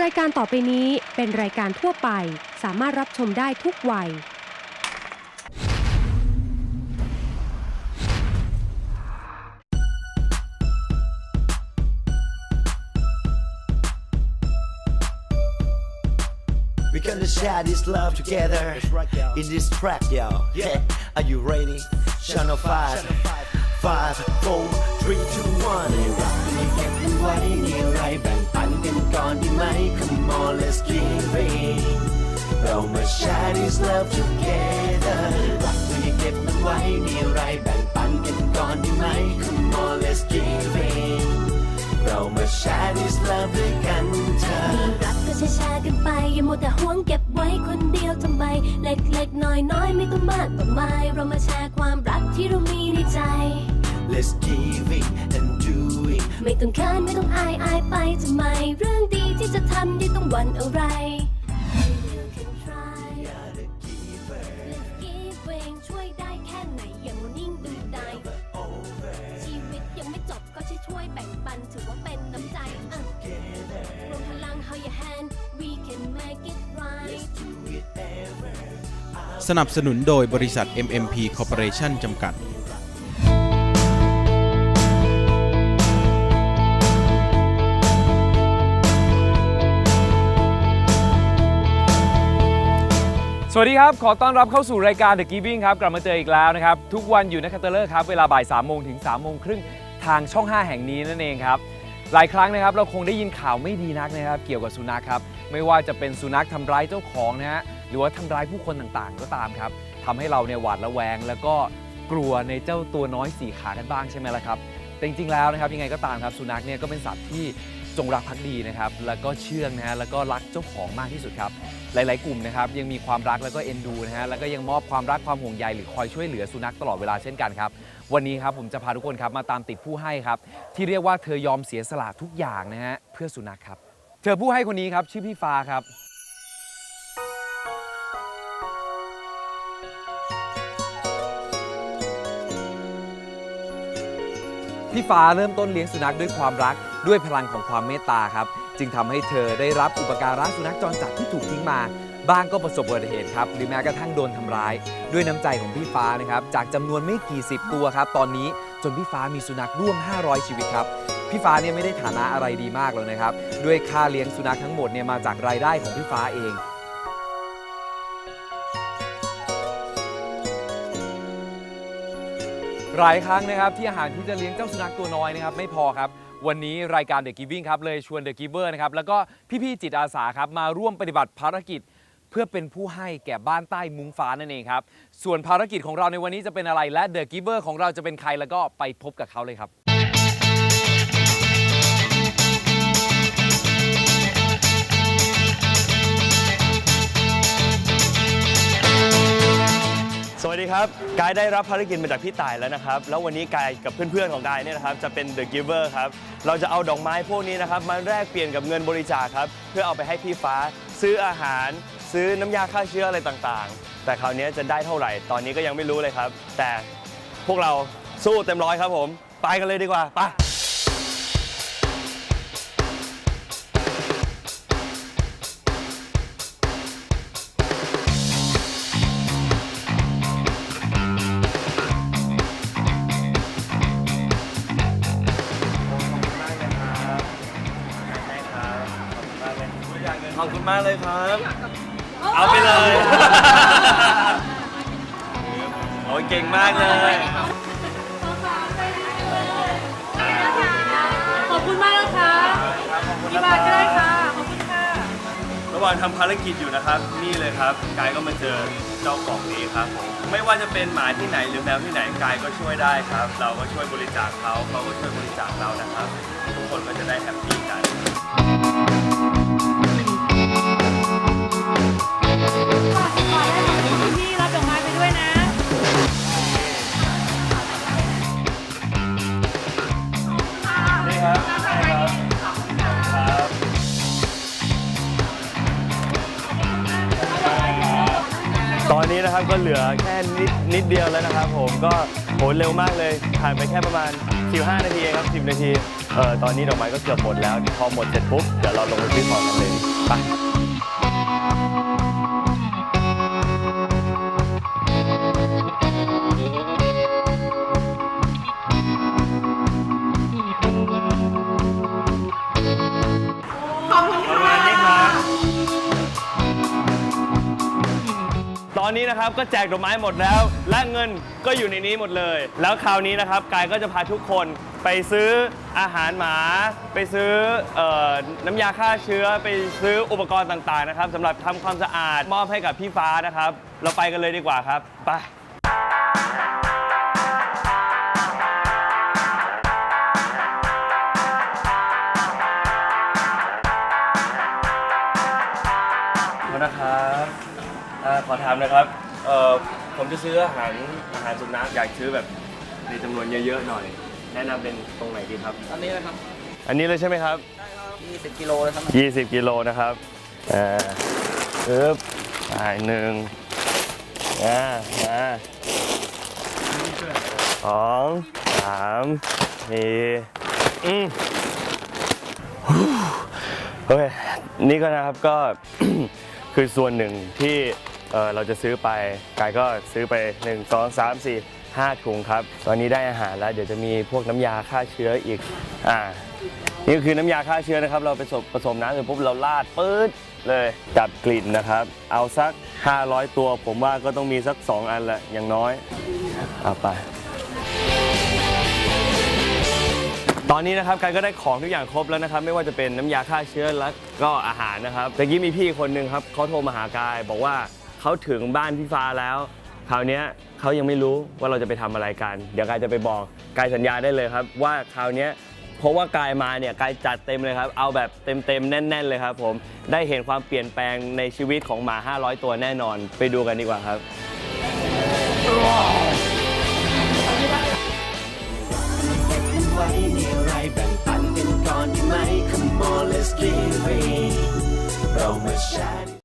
รายการต่อไปนี้เป็นรายการทั่วไป สามารถรับชมได้ทุกวัย We're gonna share this love together in this track, yo. Yeah, are you ready? Channel 5 5 4 3 2 1ในรักที่เก็บมันไว้ในไรแบ่งปัน กันก่อนดีไหม Come on let's give it เรามา share this love together รักที่เก็บมันไว้ในไรแบ่งปันกันก่อนดีไหม Come on let's give it เรามา share this love ด้วยกันเถอะรักก็แชร์กันไป อย่ามัวแต่ห่วงเก็บไว้คนเดียวทำไม เล็กๆ น้อยๆ ไม่ต้องมากต้องมายเรามาแชร์ความรักที่เรามีในใจ Let's give ไม่ต้องเขินไม่ต้องอายอายไปทำไม เรื่องดีที่จะทำได้ต้องหวั่นอะไร You can try Let's giving ช่วยได้แค่ไหนอย่างวันนิ่งดูได้ชีวิตยังไม่จบก็ช่วยช่วยแบ่งปันถือว่าเป็นน้ำใจอะรวมพลัง hold your hand we can make it right สนับสนุนโดยบริษัท MMP Corporation จำกัด สวัสดีครับ ขอต้อนรับเข้าสู่รายการ The Giving ครับ กลับมาเจออีกแล้วนะครับ ทุกวันอยู่ในคัตเตอร์ครับ เวลาบ่าย3โมงถึง3โมงครึ่งทางช่อง 5 แห่งนี้นั่นเองครับ หลายครั้งนะครับเราคงได้ยินข่าวไม่ดีนักนะครับ เกี่ยวกับสุนัขครับ ไม่ว่าจะเป็นสุนัขทำร้ายเจ้าของนะฮะ หรือว่าทำร้ายผู้คนต่างๆ ก็ตามครับทำให้เราเนี่ยหวาดระแวง แล้วก็กลัวในเจ้าตัวน้อยสี่ขากันบ้างใช่ไหมล่ะครับ แต่จริงๆแล้วนะครับยังไงก็ตามครับสุนัขเนี่ยก็เป็นสัตว์ที่ จงรักภักดีนะครับ แล้วก็เชื่องนะฮะแล้วก็รักเจ้าของมากที่สุดครับ หลาย ๆ กลุ่มนะครับยังมีความรักแล้วก็เอ็นดูนะฮะแล้วก็ยังมอบความรักความห่วงใยหรือคอยช่วยเหลือสุนัขตลอดเวลาเช่นกันครับ วันนี้ครับผมจะพาทุกคนครับมาตามติดผู้ให้ครับ ที่เรียกว่าเธอยอมเสียสละทุกอย่างนะฮะเพื่อสุนัขครับ เธอผู้ให้คนนี้ครับชื่อพี่ฟ้าครับพี่ฟ้าเริ่มต้นเลี้ยงสุนัขด้วยความรัก ด้วยพลังของความเมตตาครับ จึงทำให้เธอได้รับอุปการะสุนัขจรจัดที่ถูกทิ้งมา บ้างก็ประสบอุบัติเหตุครับ หรือแม้กระทั่งโดนทำร้าย ด้วยน้ำใจของพี่ฟ้านะครับ จากจำนวนไม่กี่สิบตัวครับ ตอนนี้จนพี่ฟ้ามีสุนัขร่วม 500 ชีวิตครับพี่ฟ้าเนี่ยไม่ได้ฐานะอะไรดีมากเลยนะครับ ด้วยค่าเลี้ยงสุนัขทั้งหมดเนี่ยมาจากรายได้ของพี่ฟ้าเองหลายครั้งนะครับที่อาหารที่จะเลี้ยงเจ้าสุนัขตัวน้อยนะครับไม่พอครับ วันนี้รายการ The Giving ครับเลยชวน The Giver นะครับแล้วก็พี่ๆจิตอาสาครับมาร่วมปฏิบัติภารกิจ เพื่อเป็นผู้ให้แก่บ้านใต้มุ้งฟ้านั่นเองครับ ส่วนภารกิจของเราในวันนี้จะเป็นอะไรและ The Giver ของเราจะเป็นใครแล้วก็ไปพบกับเขาเลยครับ สวัสดีครับ กายได้รับภารกิจมาจากพี่ต่ายแล้วนะครับ แล้ววันนี้กายกับเพื่อนๆของกายเนี่ยนะครับจะเป็น The Giver ครับ เราจะเอาดอกไม้พวกนี้นะครับมาแลกเปลี่ยนกับเงินบริจาคครับ เพื่อเอาไปให้พี่ฟ้า ซื้ออาหาร ซื้อน้ำยาฆ่าเชื้ออะไรต่างๆ แต่คราวนี้จะได้เท่าไหร่ ตอนนี้ก็ยังไม่รู้เลยครับ แต่พวกเราสู้เต็มร้อยครับผม ไปกันเลยดีกว่า ไป มากเลยครับ เอาไปเลยโอ้ยเก่งมากเลย ขอบคุณมากนะคะกี่บาทก็ได้ค่ะ ขอบคุณค่ะ ระหว่างทำภารกิจอยู่นะครับ นี่เลยครับกายก็มาเจอเจ้าของนี้ครับ ไม่ว่าจะเป็นหมาที่ไหนหรือแมวที่ไหนกายก็ช่วยได้ครับ เราก็ช่วยบริจาคเขาเขาก็ช่วยบริจาคเรานะครับ ทุกคนก็จะได้แฮปปี้กัน นี้นะครับก็เหลือแค่นิดนิดเดียวแล้วนะครับ ผมก็โหเร็วมากเลยผ่านไปแค่ประมาณ 15 นาทีเองครับ 10 นาทีเอ่อตอนนี้ดอกไม้ก็เกือบหมดแล้วพอหมดเสร็จปุ๊บเดี๋ยวเราลงไปซื้อของกันเลยไป อนนี้นะครับก็แจกดอกไม้หมดแล้ว และเงินก็อยู่ในนี้หมดเลย แล้วคราวนี้นะครับกายก็จะพาทุกคนไปซื้ออาหารหมา ไปซื้อเออน้ำยาฆ่าเชื้อ ไปซื้ออุปกรณ์ต่างๆนะครับสำหรับทำความสะอาดมอบให้กับพี่ฟ้านะครับ เราไปกันเลยดีกว่าครับไปนะครับ อ่าขอถามนะครับเอ่อผมจะซื้ออาหารอาหารสุนัขอยากซื้อแบบในจำนวนเยอะๆหน่อย แนะนำเป็นตรงไหนดีครับ อันนี้นะครับอันนี้เลยใช่ไหมครับ 20กิโลเลยครับ20 กิโลนะครับอ่าปึ๊บไปหนึ่งอ่ามาสองสามสี่อืมฮู้โอเค นี่ก็นะครับก็ คือส่วนหนึ่งที่ เออเราจะซื้อไปกายก็ซื้อไป 1 2 3 4 5 ถุงครับ ตอนนี้ได้อาหารแล้ว เดี๋ยวจะมีพวกน้ำยาฆ่าเชื้ออีกอ่านี่ก็คือน้ำยาฆ่าเชื้อนะครับ เราไปผสมผสมน้ำเสร็จปุ๊บเราราดปื๊ดเลยจับกลิ่นนะครับ เอาสัก 500 ตัว ผมว่าก็ต้องมีสัก 2 อันแหละอย่างน้อยเอาไปตอนนี้นะครับกายก็ได้ของทุกอย่างครบแล้วนะครับ ไม่ว่าจะเป็นน้ำยาฆ่าเชื้อแล้วก็อาหารนะครับแต่กี้มีพี่คนหนึ่งครับเขาโทรมาหากายบอกว่า เขาถึงบ้านพี่ฟ้าแล้ว คราวนี้เขายังไม่รู้ว่าเราจะไปทำอะไรกัน เดี๋ยวกายจะไปบอกกายสัญญาได้เลยครับ ว่าคราวนี้เพราะว่ากายมาเนี่ยกายจัดเต็มเลยครับ เอาแบบเต็มๆแน่น ๆ เลยครับ ผมได้เห็นความเปลี่ยนแปลงในชีวิตของหมา 500 ตัวแน่นอน ไปดูกันดีกว่าครับเรามาแชร์